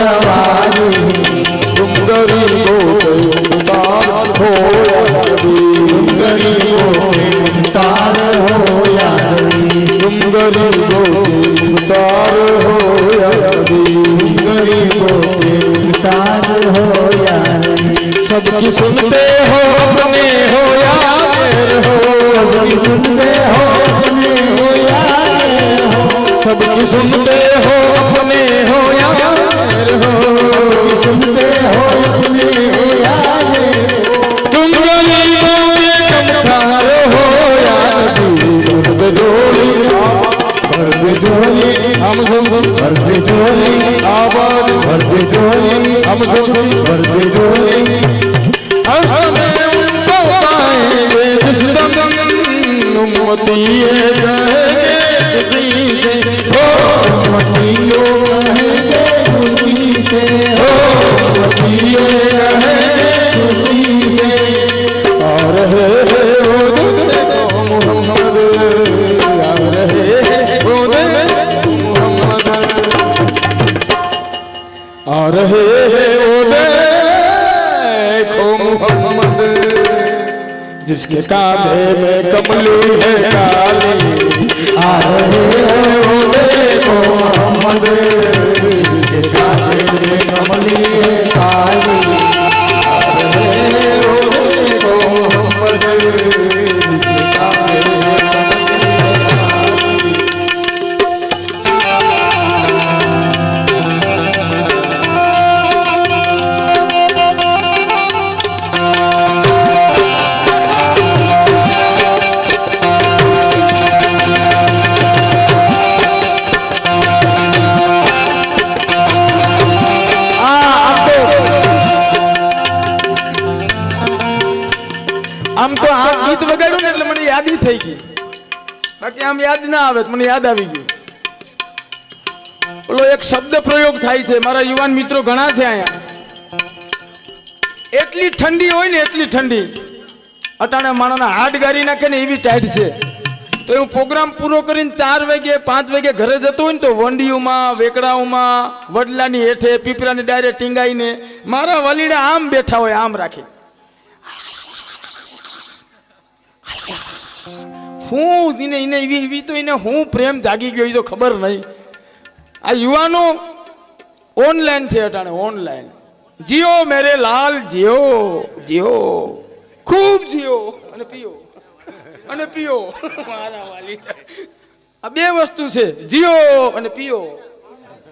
Bhagavan जोड़ी फर्ज जोड़ी हम सुन फर्ज जोड़ी आबाद फर्ज जोड़ी हम सुन फर्ज जोड़ी उम्मती है जाएंगे किसी से ओ उम्मतियों देखो मोहम्मद जिसके कांधे में कमली है काली आ रहे हैं वो देखो मोहम्मद के साथ में कमली है काली થઈ ગઈ. બાકી આમ યાદ ના આવે, મને યાદ આવી ગયું. ઓલો એક શબ્દ પ્રયોગ થાય છે, મારા યુવાન મિત્રો ઘણા છે અહીંયા. એટલી ઠંડી હોય ને, એટલી ઠંડી. અટાણે માણસના હાડ ગારી નાખે ને એવી ટાઈટ છે. તો હું પ્રોગ્રામ પૂરો કરીને ચાર વાગે, પાંચ વાગે ઘરે જતો હોય ને તો વંડીઓમાં વેકડાઓમાં, વડલાની હેઠે પીપરાની ડાયરે ટીંગાઈને મારા વલીડા આમ બેઠા હોય, આમ રાખી. હું એને એને એવી એવી તો એને હું પ્રેમ જાગી ગયો, એ તો ખબર નહીં. આ યુવાનો ઓનલાઈન છે અટાણે, ઓનલાઈન. જીઓ મેરે લાલ જીઓ જીઓ. ખૂબ જીઓ. અને પીઓ. અને પીઓ. મારા વાલી. આ બે વસ્તુ છે, જીઓ અને પીઓ.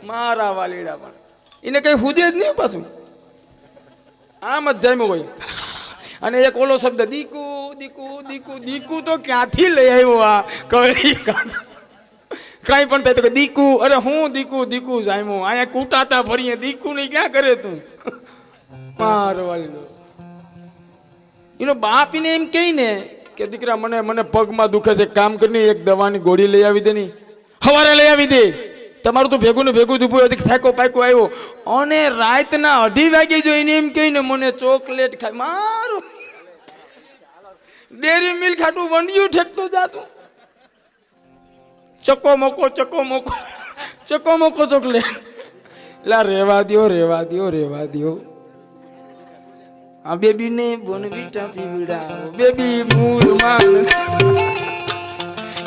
મારા વાલીડા પણ. એને કઈ હુદે જ નહીં પાછું. આમ જ જામ્યું હોય. અને એક ઓલો શબ્દ, દીકુ દીકુ દીકુ દીકુ તો ક્યાંથી લઈ આવ્યો આ? કઈ કાંઈ પણ થાય તો દીકુ, અરે હું દીકુ દીકુ જામ્યો અહીંયા કૂટાતા ફરીએ દીકુ ને ક્યાં કરે તું? મારવાળી લો એનો બાપ એને એમ કહી ને કે દીકરા, મને મને પગમાં દુખે છે. કામ કરીને એક દવાની ગોળી લઈ આવી દે ની. હવારે લઈ આવી દે. તમારું તો ભેગું ને ભેગું ઊભું હતું થાકો પાકો આવ્યો. અને રાતના અઢી વાગે જો એને એમ કહીને મને ચોકલેટ ખાય. મારું ડેરી મિલ્ક ખાટું વંડિયું ઠેકતો જાતું. ચકો મોકો ચકો મોકો ચકો મોકો ચોકલેટ લા. રેવા દ્યો રેવા દ્યો રેવા દ્યો. આ બેબી ને બોનવીટા પીવડાવો બેબી મૂળ માન.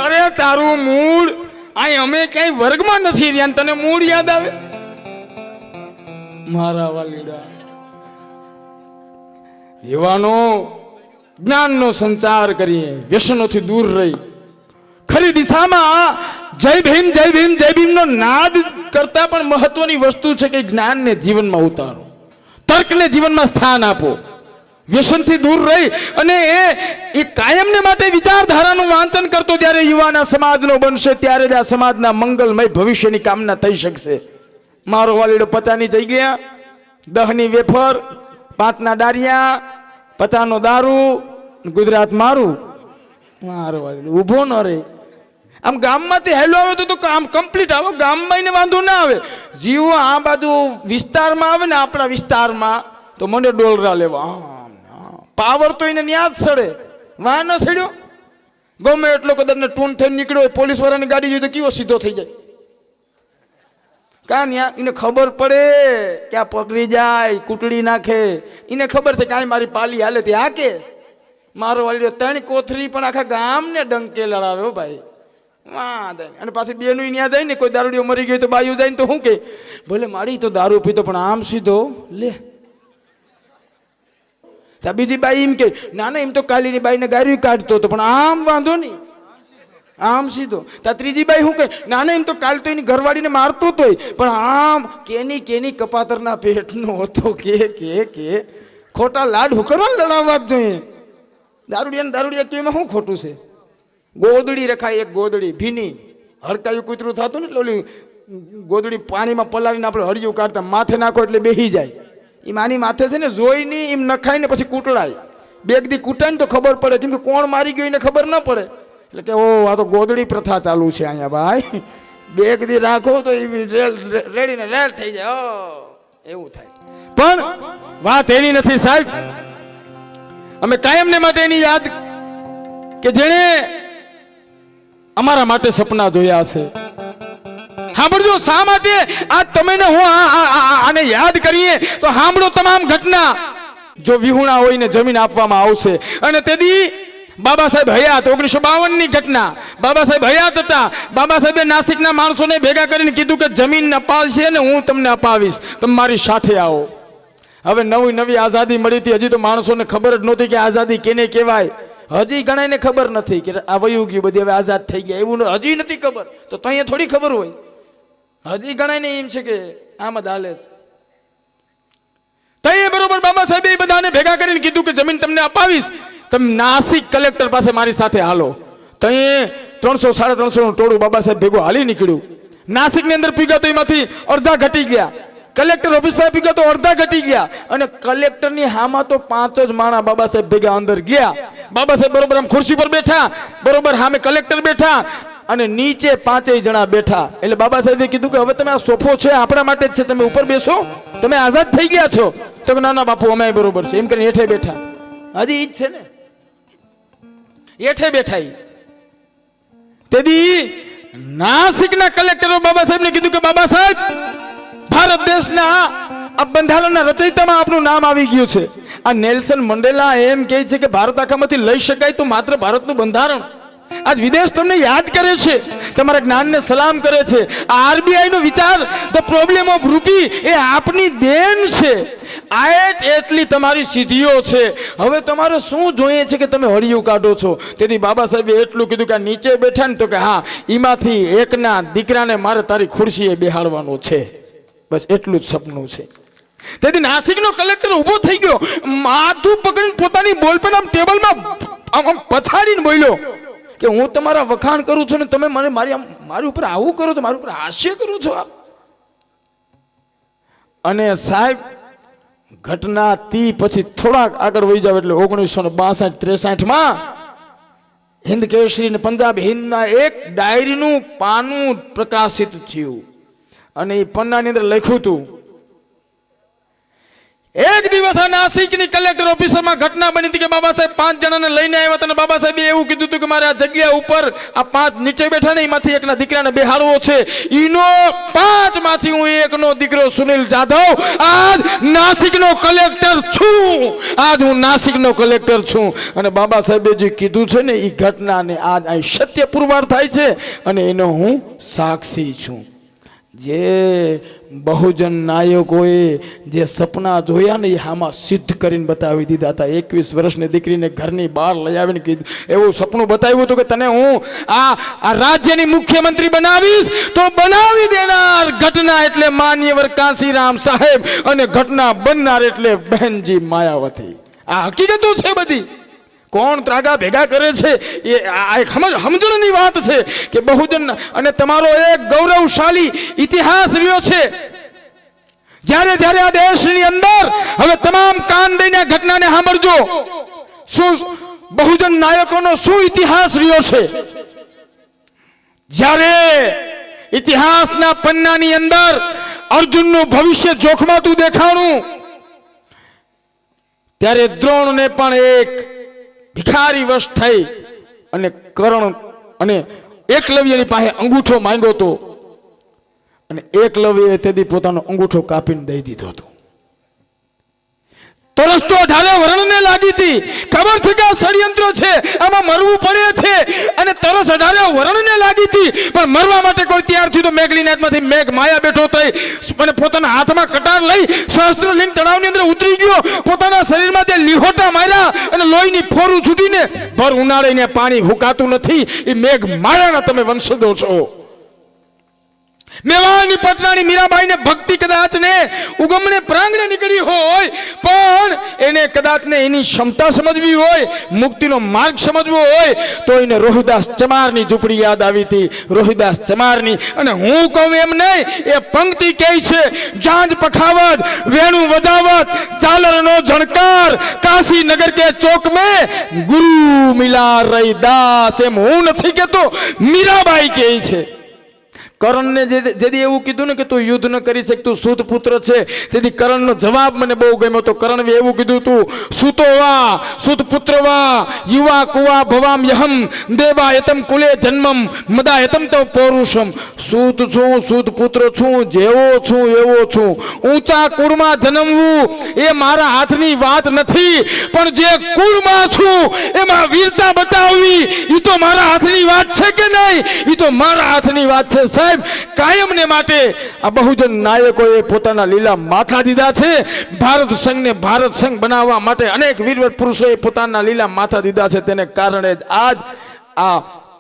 અરે, તારું મૂળ આ અમે ક્યાંય વર્ગમાં નથી રહ્યા તને મૂળ યાદ આવે? મારા વાલીડા. યુવાનો જ્ઞાનનો સંચાર કરીએ, વ્યસનોથી દૂર રહી. ખરી દિશામાં જય ભીમ જય ભીમ, જય ભીમનો નાદ કરતા પણ મહત્વની વસ્તુ છે કે જ્ઞાનને જીવનમાં ઉતારો. તર્કને જીવનમાં સ્થાન આપો. વ્યસનથી દૂર રહી અને એ એ કાયમને માટે વિચારધારાનું વાંચન કરતો જ્યારે યુવાના સમાજનો બનશે, ત્યારે જ આ સમાજના મંગલમય ભવિષ્યની કામના થઈ શકશે. મારો વાલીડો પચાની જઈ ગયા. દહની વેફર, પાંચના ડારિયા પચાનો દારૂ ગુજરાત મારું? મારું વાળી ઊભો ન રહે આમ ગામમાંથી હેલો આવે તો આમ કમ્પ્લીટ આવે, ગામમાં એને વાંધો ના આવે. જીવો આ બાજુ વિસ્તારમાં આવે ને આપણા વિસ્તારમાં, તો મને ડોલરા લેવા. પાવર તો એને ન્યા જ સડે. વાહ ન સડ્યો? ગમે એટલો કદાચ ને ટૂન થઈને નીકળ્યો હોય પોલીસ વાળાની ગાડી જોઈ તો કેવો સીધો થઈ જાય? કાં ન્યા? એને ખબર પડે કે આ પકડી જાય, કૂટડી નાખે. એને ખબર છે કાંઈ મારી પાલી હાલે તે હાકે મારો વાલીઓ ત્રણ કોથરી પણ આખા ગામને ડંકે લડાવે હો ભાઈ. વાંધે અને પાછી બેનું ત્યાં જાય ને, કોઈ દારૂડીઓ મરી ગયો તો બાયું જાય ને તો શું કે? ભલે મારી તો દારૂ પીતો, પણ આમ સીધો, લે. ત્યાં બીજી બાઈ એમ કે, ના ના, એમ તો કાલીની બાઈને ગારી કાઢતો હતો, પણ આમ વાંધો નહીં. આમ સીધો. ત્યાં ત્રીજી બાઈ શું કે, ના ના, એમ તો કાલ તો એની ઘરવાળીને મારતો તોય પણ આમ કેની કેની કપાતરના પેટનો હતો, કે કે કે. ખોટા લાડ હુકરવા લડાવવા જ જોઈએ. દારૂડિયા દારૂડિયા કે એમાં શું ખોટું છે? ગોદડી રખાય, એક ગોદડી, ભીની. હડકાયું કૂતરું થતું ને એટલે ઓલી ગોદડી પાણીમાં પલાળીને આપણે હળિયું કાઢતા, માથે નાખો એટલે બેહી જાય. એ માની માથે છે ને જોઈ નહીં, એમ નખાય ને પછી કૂટડાય. બેગદી કૂટાય ને તો ખબર પડે, કેમ કે કોણ મારી ગયું એને ખબર ન પડે. એટલે કે ઓ આ તો ગોદડી પ્રથા ચાલુ છે અહીંયા ભાઈ. બેગદી રાખો તો એ રેડીને રેલ થઈ જાય. ઓ એવું થાય. પણ વાત એની નથી સાહેબ. અમે કાયમને માટે એની યાદ કે જેણે અમારા માટે સપના જોયા છે. સાંભળજો, શા માટે? આ તમે હું આને યાદ કરીએ, તો સાંભળો તમામ ઘટના. જો વિહુણા હોય ને જમીન આપવામાં આવશે. અને તેદી બાબા સાહેબ હયાત, ઓગણીસો બાવનની ઘટના. બાબા સાહેબ હયાત હતા. બાબા સાહેબે નાસિકના માણસોને ભેગા કરીને કીધું કે જમીન અપાવશે ને હું તમને અપાવીશ. તમે મારી સાથે આવો. હવે નવી નવી આઝાદી મળી હતી. હજી તો માણસોને ખબર જ નહોતી કે આઝાદી કેને કહેવાય. હજી ઘણાને ખબર નથી કે આ વયું ગયું બધી હવે આઝાદ થઈ ગયા. એવું હજી નથી ખબર. તો ત્યાં થોડી ખબર હોય. હજી ઘણાને એમ છે કે આમ જ હાલે છે. તઈ બરોબર બાબા સાહેબે એ બધાને ભેગા કરીને કીધું કે જમીન તમને અપાવીશ. તમે નાસિક કલેક્ટર પાસે મારી સાથે હાલો. તઈએ ત્રણસો, સાડા ત્રણસો નું ટોળું બાબા સાહેબ ભેગું હાલી નીકળ્યું. નાસિકની અંદર પીગતો એમાંથી અડધા ઘટી ગયા. કલેક્ટર ઓફિસ પર ભેગા તો અડધા ઘટી ગયા. અને કલેક્ટરની હામાં તો પાંચ જ માણા બાબા સાહેબ ભેગા અંદર ગયા. બાબા સાહેબ બરોબર આમ ખુરશી પર બેઠા. બરોબર સામે કલેક્ટર બેઠા. અને નીચે પાંચેય જણા બેઠા. એટલે બાબા સાહેબે કીધું કે હવે તમે આ સોફો છે, આપણા માટે જ છે. તમે ઉપર બેસો. તમે આઝાદ થઈ ગયા છો. તો કે ના ના, બાપુ, અમે બરોબર છે. એમ કરીને હેઠે બેઠા. હજી ઈ જ છે ને. હેઠે બેઠા તેથી નાસિકના કલેક્ટરો બાબા સાહેબને કીધું કે બાબા સાહેબ ભારત દેશના આ બંધારણના રચયિતામાં આપનું નામ આવી ગયું છે. આ નેલ્સન મંડેલા એમ કહે છે કે ભારત આખામાંથી લઈ શકાય તો માત્ર ભારતનું બંધારણ. આજ વિદેશ તમને યાદ કરે છે. તમારા જ્ઞાનને સલામ કરે છે. આ આરબીઆઈનો વિચાર, ધ પ્રોબ્લેમ ઓફ રૂપી, એ આપની દેન છે. આયટ એટલી તમારી સિદ્ધિઓ છે. હવે તમારે શું જોઈએ છે કે તમે હળિયું કાઢો છો? તેથી બાબા સાહેબે એટલું કીધું કે નીચે બેઠા ને તો કે હા એમાંથી એકના દીકરાને મારે તારી ખુરશીએ બેહાડવાનો છે. બસ એટલું જ સપનું છે. તેથી નાસિકનો કલેક્ટર ઊભો થઈ ગયો. માથું પકડીને પોતાની બોલપેન આમ ટેબલમાં આમ પછાડીને બોલ્યો કે હું તમારા વખાણ કરું છું ને તમે મને મારી આમ મારી ઉપર આવું કરો છો મારી ઉપર હાસ્ય કરો છો આપ. અને સાહેબ, ઘટના તી પછી થોડાક આગળ વહી જાવ એટલે ઓગણીસો ને બાસઠ ત્રેસઠમાં હિન્દ કેસરી ને પંજાબ હિન્દના એક ડાયરીનું પાનું પ્રકાશિત થયું. અને એ પન્નાની અંદર લખ્યું હતું, એક દિવસ આ નાસિકની કલેક્ટર ઓફિસમાં ઘટના બની હતી કે બાબા સાહેબ પાંચ જણાને લઈને આવ્યા હતા અને બાબા સાહેબે એવું કીધું હતું કે મારે આ જગ્યા ઉપર આ પાંચ નીચે બેઠા ને એમાંથી એકના દીકરાને બેહાડવો છે. ઈનો પાંચમાંથી હું એકનો દીકરો સુનિલ જાધવ આજ નાસિકનો કલેક્ટર છું. આજ હું નાસિકનો કલેક્ટર છું. અને બાબા સાહેબે જે કીધું છે ને એ ઘટનાને આજ અહીં સત્ય પુરવાર થાય છે અને એનો હું સાક્ષી છું. જે બહુજન નાયકોએ જે સપના જોયા ને એ આમાં સિદ્ધ કરીને બતાવી દીધા હતા. એકવીસ વર્ષની દીકરીને ઘરની બહાર લઈ આવીને કીધું. એવું સપનું બતાવ્યું હતું કે તને હું આ આ રાજ્યની મુખ્યમંત્રી બનાવીશ, તો બનાવી દેનાર ઘટના એટલે માન્યવર કાંસીરામ સાહેબ અને ઘટના બનનાર એટલે બહેનજી માયાવતી. આ હકીકતો છે બધી. કોણ ત્રાગા ભેગા કરે છે? એ આ એક સમજ સમજણની વાત છે કે બહુજન અને તમારો એક ગૌરવશાળી ઇતિહાસ રહ્યો છે. જ્યારે જ્યારે આ દેશની અંદર હવે તમામ કાન દઈને ઘટનાને સાંભળજો. શું બહુજન નાયકોનો શું ઇતિહાસ રહ્યો છે? જ્યારે ઇતિહાસના પન્નાની અંદર અર્જુનનું ભવિષ્ય જોખમાતું દેખાણું, ત્યારે દ્રોણને પણ એક ભિખારી વશ થઈ અને કરણ અને એકલવ્યની પાસે અંગૂઠો માંગ્યો તો અને એકલવ્યએ તેથી પોતાનો અંગૂઠો કાપીને દઈ દીધો હતો. તરસ તો અઢારે વર્ણને લાગી હતી. ખબર છે કે આ ષડયંત્ર છે? આમાં મરવું પડે છે. અને તરસ અઢારે વર્ણને લાગી હતી. પણ મરવા માટે કોઈ તૈયાર થયું તો મેઘલીનાથમાંથી મેઘ માયા બેઠો થઈ અને પોતાના હાથમાં કટાર લઈ સહસ્ત્રલિંગ તળાવની અંદર ઉતરી ગયો. પોતાના શરીરમાં જે લીહોટા માર્યા અને લોહીની ફોરું છૂટીને ભર ઉનાળીને પાણી હુકાતું નથી. એ મેઘ માયાના તમે વંશજો છો. મેવાડની પટનાની મીરાબાઈને ભક્તિ કદાચ ને ઉગમણે પ્રાંગણે નીકળી હોય, પણ એને કદાચ ને એની ક્ષમતા સમજવી હોય, મુક્તિનો માર્ગ સમજવો હોય, તો એને રોહિદાસ ચમારની ઝૂંપડી યાદ આવી હતી. રોહિદાસ ચમારની, અને હું કહું એમ નહીં, એ પંક્તિ કહે છે, જાંજ પખાવત, વેણુ વજાવત, ચાલરનો ઝણકાર, કાશી નગર કે ચોક મે ગુરુ મિલા રૈદાસ. એમ હું નથી કહેતો, મીરાબાઈ કહે છે. કરણને જેથી એવું કીધું ને કે તું યુદ્ધ ન કરી શક, તું સુત પુત્ર છે. તેથી કરણનો જવાબ મને બહુ ગમ્યો તો કરણ એવું કીધું તું, સુતો વા, સુત પુત્ર વા, યુવા કુવા ભવામ યહમ, દેવા એતમ કુલે જન્મમ, મદા એતમ તો પૌરુષમ. સૂત છું, સૂત પુત્ર છું, જેવો છું એવો છું. ઊંચા કુળમાં જન્મવું એ મારા હાથની વાત નથી, પણ જે કુળમાં છું એમાં વીરતા બતાવવી એ તો મારા હાથની વાત છે કે નહીં? એ તો મારા હાથની વાત છે, સાહેબ. કાયમને માટે આ બહુજન નાયકોએ પોતાના લીલા માથા દીધા છે. ભારત સંઘને ભારત સંઘ બનાવવા માટે અનેક વીરવર પુરુષોએ પોતાના લીલા માથા દીધા છે. તેને કારણે આજ આ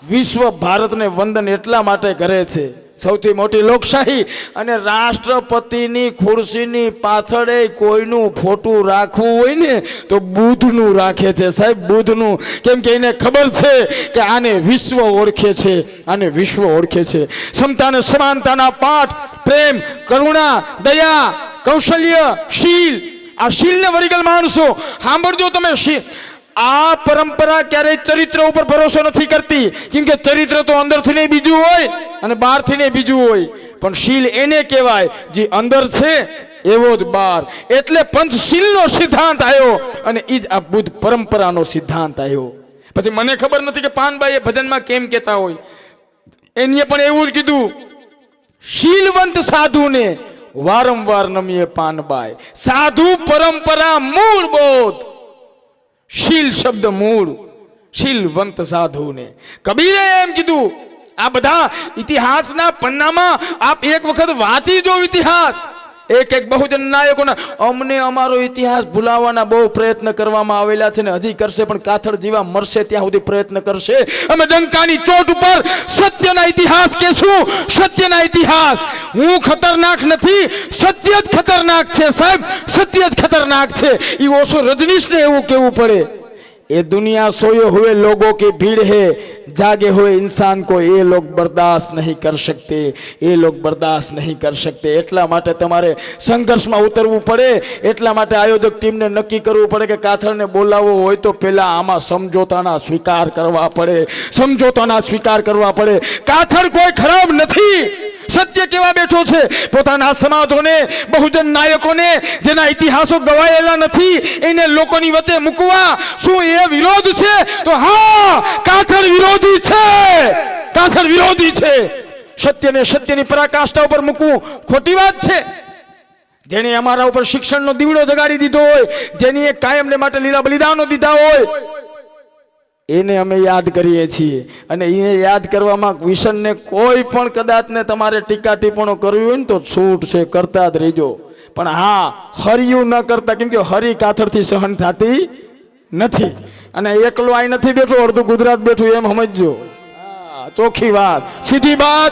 વિશ્વ ભારતને વંદન એટલા માટે કરે છે. સૌથી મોટી લોકશાહી અને રાષ્ટ્રપતિની ખુરશીની પાછળ કોઈનું ફોટું રાખવું હોય ને, તો બુધનું રાખે છે. સાહેબ, બુધનું. કેમ કે એને ખબર છે કે આને વિશ્વ ઓળખે છે, આને વિશ્વ ઓળખે છે. ક્ષમતા સમાનતાના પાઠ, પ્રેમ, કરુણા, દયા, કૌશલ્ય, શીલ. આ શીલને વરિગલ માણસો. સાંભળજો તમે શીલ આ પરંપરા ક્યારેય ચરિત્ર ઉપર ભરોસો નથી કરતી. કેમ કે ચરિત્ર તો અંદરથી નહીં બીજું હોય અને બહારથી નહીં બીજું હોય. પણ શીલ એને કહેવાય જે અંદર છે એવો જ બાર એટલે પંચશીલનો સિદ્ધાંત આવ્યો અને એ જ આ બુદ્ધ પરંપરાનો સિદ્ધાંત આવ્યો. પછી મને ખબર નથી કે પાનભાઈ ભજનમાં કેમ કહેતા હોય. એનીએ પણ એવું જ કીધું. શીલવંત સાધુને વારંવાર નમીએ પાનબાઈ સાધુ પરંપરા મૂળ બોધ શીલ શબ્દ મૂળ શીલવંત સાધુને. કબીરે એમ કીધું, આ બધા ઇતિહાસના પન્નામાં આપ એક વખત વાંચી જો ઇતિહાસ. એક એક બહુજન નાયકોના અમને અમારો ઇતિહાસ ભૂલાવવાના બહુ પ્રયત્ન કરવામાં આવેલા છે ને હજી કરશે પણ કાથળ જેવા મરશે ત્યાં સુધી પ્રયત્ન કરશે. અમે ડંકાની ચોટ ઉપર સત્યના ઇતિહાસ કે શું સત્યના ઇતિહાસ. હું ખતરનાક નથી, સત્ય જ ખતરનાક છે સાહેબ, સત્ય જ ખતરનાક છે. એ ઓછો રજનીશને એવું કેવું પડે. ये दुनिया सोए हुए लोगों की भीड़ है जागे हुए इंसान को ये लोग बर्दाश्त नहीं कर सकते ये लोग बर्दाश्त नहीं कर सकते એટલા માટે તમારે સંઘર્ષમાં ઉતરવું પડે એટલા માટે આયોજક ટીમને નક્કી કરવું પડે કે કાથળને બોલાવવો હોય તો પહેલા આમાં સમજોતાના સ્વીકાર કરવા પડે સમજોતાના સ્વીકાર કરવા પડે કાથળ કોઈ ખરાબ નથી સત્ય કેવા બેઠો છે? પોતાના સમાજોને, બહુજન નાયકોને, જેના ઇતિહાસો ગવાયેલા નથી, એને લોકોની વચ્ચે મૂકવા શું એ વિરોધ છે? તો હા કાછળ વિરોધી છે. કાછળ વિરોધી છે. સત્યને સત્યની પરાકાષ્ઠા ઉપર મૂકવું ખોટી વાત છે. જેણે અમારા ઉપર શિક્ષણનો દીવડો જગાડી દીધો હોય, જેની કાયમને માટે લીલા બલિદાનો દીધા હોય એને અમે યાદ કરીએ છીએ. અને એને યાદ કરવામાં ક્વિશનને કોઈ પણ કદાચને તમારે ટીકા ટિપ્પણો કરવી હોય ને તો છૂટ છે, કરતા જ રહેજો. પણ હા, હરિયું ન કરતા, કેમ કે હરી કાથરથી સહન થતી નથી. અને એકલો અહીં નથી બેઠો, અડધું ગુજરાત બેઠું, એમ સમજજો. ચોખ્ખી વાત. સીધી વાત.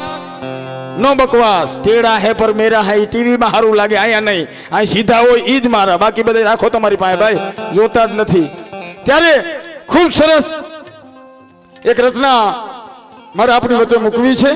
નો બકવાસ. ટેડા હે પર મેરા હે ટીવીમાં સારું લાગે અહીંયા નહીં. અહીં સીધા હોય એ જ મારા. બાકી બધા રાખો તમારી પાસે, ભાઈ. જોતા જ નથી. ત્યારે ખૂબ સરસ એક રચના મારે આપણી વચ્ચે મૂકવી છે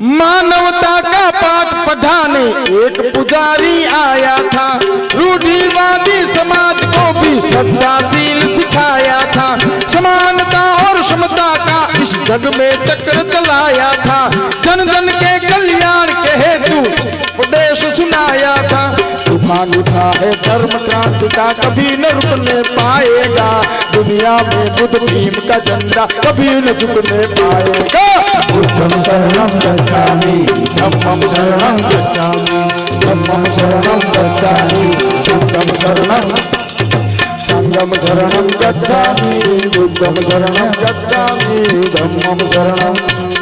मानवता का पाठ पढ़ाने एक पुजारी आया था रूढ़िवादी समाज को भी सत्याशील सिखाया था समानता और समता का इस जग में चक्र चलाया था। जन जन के कल्याण के हेतु उपदेश सुनाया था। तूफ़ान उठा है धर्म क्रांति का कभी न रुकने पाएगा। दुनिया में बुद्ध भीम का झंडा कभी न झुकने पाएगा। बुद्धं शरणं गच्छामि धम्मं शरणं गच्छामि धम्मं शरणं गच्छामि बुद्धं शरणं સંગમ શરણમ ગચ્છામિ બુદ્ધમ શરણમ ગચ્છામિ ધમ્મમ શરણમ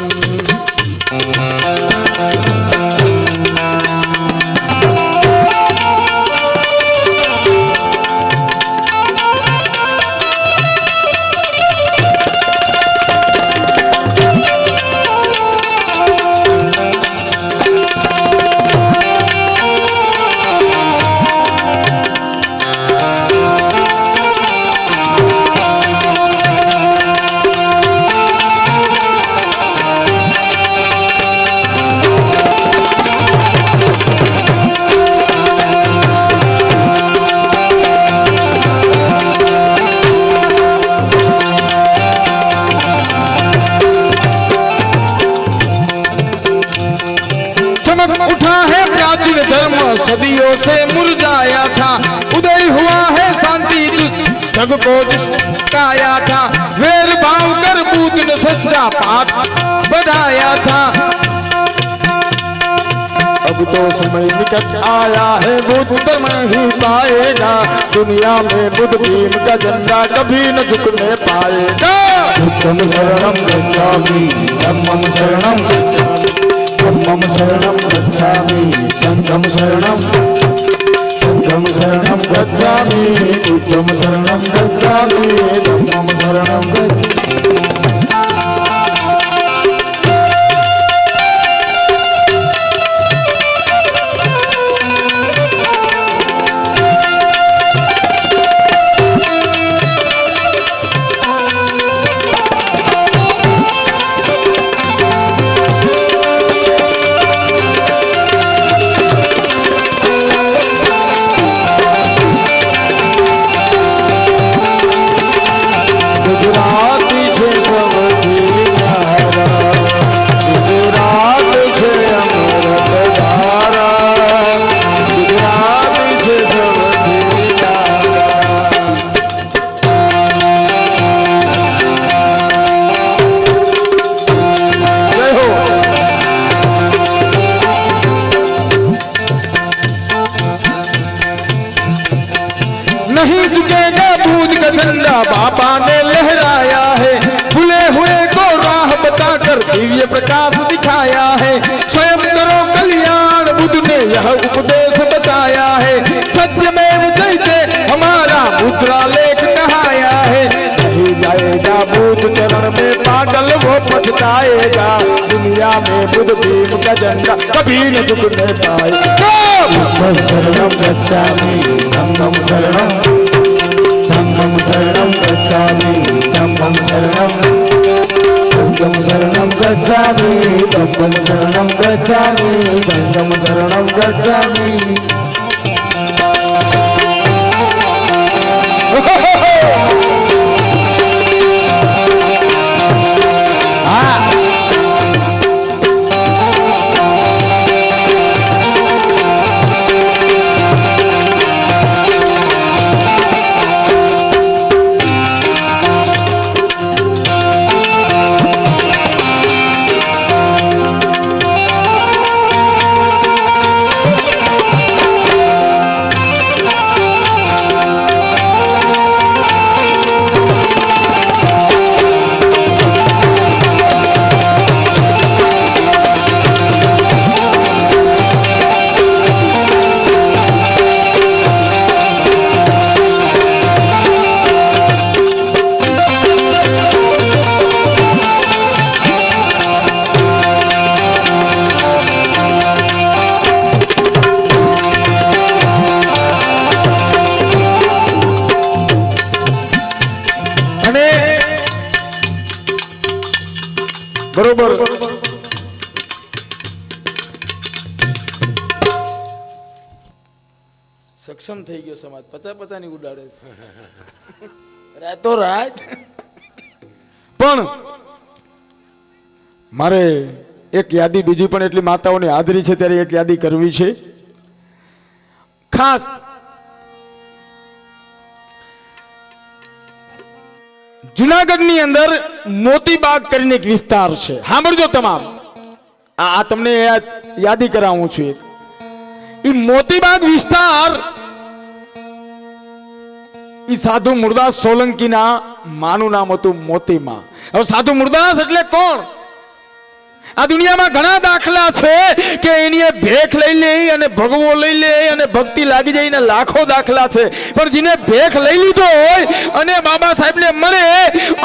सच्चा पाठ बढ़ाया था। अब तो समय निकट आया है, बुद्ध धर्म ही पाएगा। दुनिया में बुद्ध भीम का झंडा कभी न झुकने पाएगा। बुद्धं शरणं गच्छामि धम्मं शरणं धम्मं शरणं गच्छामि सङ्घं शरणं सङ्घं शरणं गच्छामि बुद्धं शरणं गच्छामि धम्मं शरणं गच्छामि झंडा बाबा ने लहराया है खुले हुए को राह बताकर दिव्य प्रकाश दिखाया है स्वयं करो कल्याण बुद्ध ने यह उपदेश बताया है सत्य में जैसे हमारा मुद्रा लेख कहाया है नहीं जाएगा बुद्ध चरण में पागल वो पछताएगा दुनिया में बुद्ध भीम का झंडा कभी न झुकने पाएगा धम्मं शरणं गच्छामि धम्मं शरणं गच्छामि संगम गच्छामि संगम शरणं गच्छामि બરોબર. સક્ષમ થઈ ગયો સમાજ. પતા પતાની ઉડાડે રાતો રાત. પણ મારે એક યાદી બીજી પણ એટલી માતાઓની હાજરી છે, ત્યારે એક યાદી કરવી છે. ખાસ જુનાગઢની અંદર મોતીબાગ કરીને એક વિસ્તાર છે. સાંભળજો તમામ. આ તમને યાદી કરાવું છું એક. એ મોતીબાગ વિસ્તાર ઈ સાધુ મુરદાસ સોલંકીના માનું નામ હતું મોતીમાં. હવે સાધુ મુરદાસ એટલે કોણ? આ દુનિયામાં ઘણા દાખલા છે કે એની ભેખ લઈ લે અને ભગવો લઈ લે અને ભક્તિ લાગી જઈને લાખો દાખલા છે. પણ જેને ભેખ લઈ લીધો હોય અને બાબા સાહેબને મળે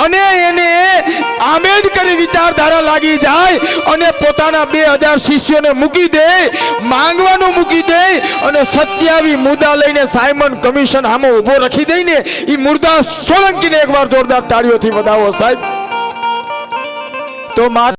અને એને આંબેડકરી વિચારધારા લાગી જાય અને પોતાના બે હજાર શિષ્યોને મૂકી દે, માંગવાનું મૂકી દે અને સત્યાવી મુદ્દા લઈને સાયમન કમિશન સામે ઊભો રાખી દઈને એ મુર્દા સોલંકીને એકવાર જોરદાર તાળીઓથી વધાવો સાહેબ. તો મા